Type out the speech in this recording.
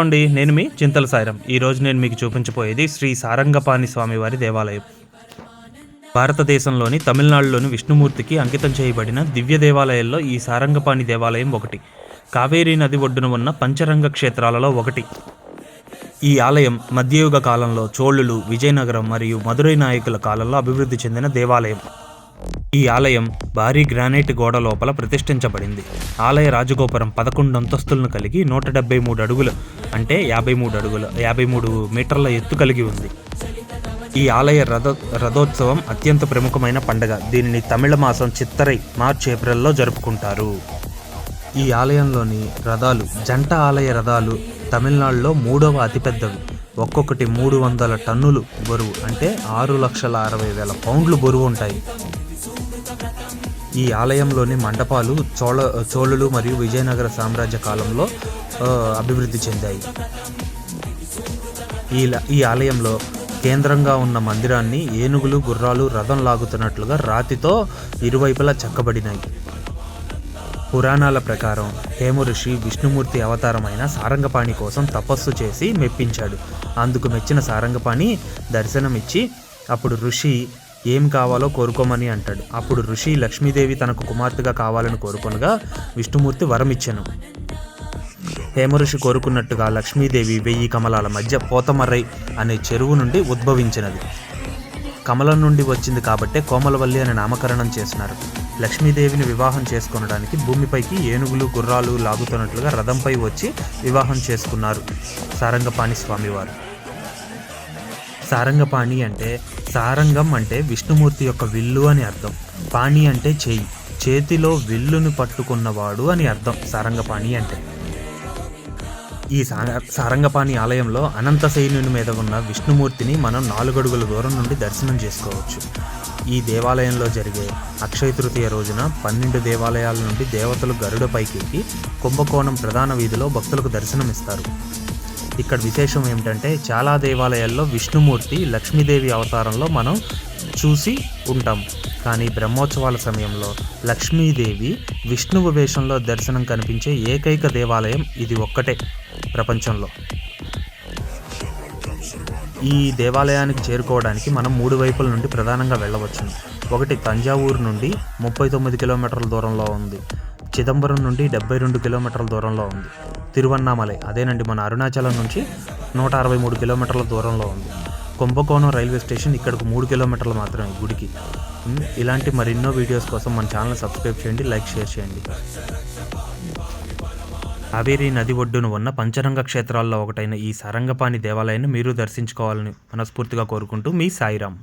అండి నేను మీ చింతల సాయిరం. ఈరోజు నేను మీకు చూపించబోయేది శ్రీ సారంగపాణి స్వామివారి దేవాలయం. భారతదేశంలోని తమిళనాడులోని విష్ణుమూర్తికి అంకితం చేయబడిన దివ్య దేవాలయాల్లో ఈ సారంగపాణి దేవాలయం ఒకటి. కావేరీ నది ఒడ్డున ఉన్న పంచరంగ క్షేత్రాలలో ఒకటి. ఈ ఆలయం మధ్యయుగ కాలంలో చోళులు విజయనగరం మరియు మదురై నాయకుల కాలంలో అభివృద్ధి చెందిన దేవాలయం. ఈ ఆలయం భారీ గ్రానైట్ గోడ లోపల ప్రతిష్ఠించబడింది. ఆలయ రాజగోపురం పదకొండు అంతస్తులను కలిగి నూట డెబ్బై మూడు అడుగులు అంటే యాభై మూడు అడుగుల యాభై మూడు మీటర్ల ఎత్తు కలిగి ఉంది. ఈ ఆలయ రథ రథోత్సవం అత్యంత ప్రముఖమైన పండుగ. దీనిని తమిళ మాసం చిత్తరై మార్చ్ ఏప్రిల్లో జరుపుకుంటారు. ఈ ఆలయంలోని రథాలు జంట ఆలయ రథాలు తమిళనాడులో మూడవ అతిపెద్దవి. ఒక్కొక్కటి మూడు వందల టన్నులు బరువు అంటే ఆరు లక్షల అరవై వేల పౌండ్లు బరువు ఉంటాయి. ఈ ఆలయంలోని మండపాలు చోళ చోళులు మరియు విజయనగర సామ్రాజ్య కాలంలో అభివృద్ధి చెందాయి. ఈ ల- ఈ ఆలయంలో కేంద్రంగా ఉన్న మందిరాన్ని ఏనుగులు గుర్రాలు రథం లాగుతున్నట్లుగా రాతితో ఇరువైపులా చెక్కబడినాయి. పురాణాల ప్రకారం హేమ ఋషి విష్ణుమూర్తి అవతారమైన సారంగపాణి కోసం తపస్సు చేసి మెప్పించాడు. అందుకు మెచ్చిన సారంగపాణి దర్శనమిచ్చి అప్పుడు ఋషి ఏం కావాలో కోరుకోమని అంటాడు. అప్పుడు ఋషి లక్ష్మీదేవి తనకు కుమార్తెగా కావాలని కోరుకొనగా విష్ణుమూర్తి వరం ఇచ్చెను. హేమఋషి కోరుకున్నట్టుగా లక్ష్మీదేవి వెయ్యి కమలాల మధ్య పోతమర్రై అనే చెరువు నుండి ఉద్భవించినది. కమలం నుండి వచ్చింది కాబట్టే కోమలవల్లి అని నామకరణం చేసినారు. లక్ష్మీదేవిని వివాహం చేసుకొనడానికి భూమిపైకి ఏనుగులు గుర్రాలు లాగుతున్నట్లుగా రథంపై వచ్చి వివాహం చేసుకున్నారు సారంగపాణి స్వామివారు. సారంగపాణి అంటే సారంగం అంటే విష్ణుమూర్తి యొక్క విల్లు అని అర్థం. పాణి అంటే చేయి. చేతిలో విల్లును పట్టుకున్నవాడు అని అర్థం. సారంగపాణి అంటే. ఈ సారంగపాణి ఆలయంలో అనంత శైలుని మీద ఉన్న విష్ణుమూర్తిని మనం నాలుగడుగుల దూరం నుండి దర్శనం చేసుకోవచ్చు. ఈ దేవాలయంలో జరిగే అక్షయ తృతీయ రోజున పన్నెండు దేవాలయాల నుండి దేవతలు గరుడ పైకెక్కి కుంభకోణం ప్రధాన వీధిలో భక్తులకు దర్శనమిస్తారు. ఇక్కడ విశేషం ఏమిటంటే చాలా దేవాలయాల్లో విష్ణుమూర్తి లక్ష్మీదేవి అవతారంలో మనం చూసి ఉంటాం. కానీ బ్రహ్మోత్సవాల సమయంలో లక్ష్మీదేవి విష్ణువు వేషంలో దర్శనం కనిపించే ఏకైక దేవాలయం ఇది ఒక్కటే ప్రపంచంలో. ఈ దేవాలయానికి చేరుకోవడానికి మనం మూడు వైపుల నుండి ప్రధానంగా వెళ్ళవచ్చును. ఒకటి తంజావూరు నుండి ముప్పై తొమ్మిది కిలోమీటర్ల దూరంలో ఉంది. చిదంబరం నుండి డెబ్బై రెండు కిలోమీటర్ల దూరంలో ఉంది. తిరువన్నామలై అదేనండి మన అరుణాచలం నుంచి నూట అరవై మూడు కిలోమీటర్ల దూరంలో ఉంది. కుంభకోణం రైల్వే స్టేషన్ ఇక్కడికి మూడు కిలోమీటర్లు మాత్రమే గుడికి. ఇలాంటి మరెన్నో వీడియోస్ కోసం మన ఛానల్ సబ్స్క్రైబ్ చేయండి లైక్ షేర్ చేయండి. కావేరీ నది ఒడ్డున ఉన్న పంచరంగ క్షేత్రాల్లో ఒకటైన ఈ సారంగపాణి దేవాలయాన్ని మీరు దర్శించుకోవాలని మనస్ఫూర్తిగా కోరుకుంటూ మీ సాయిరామ్.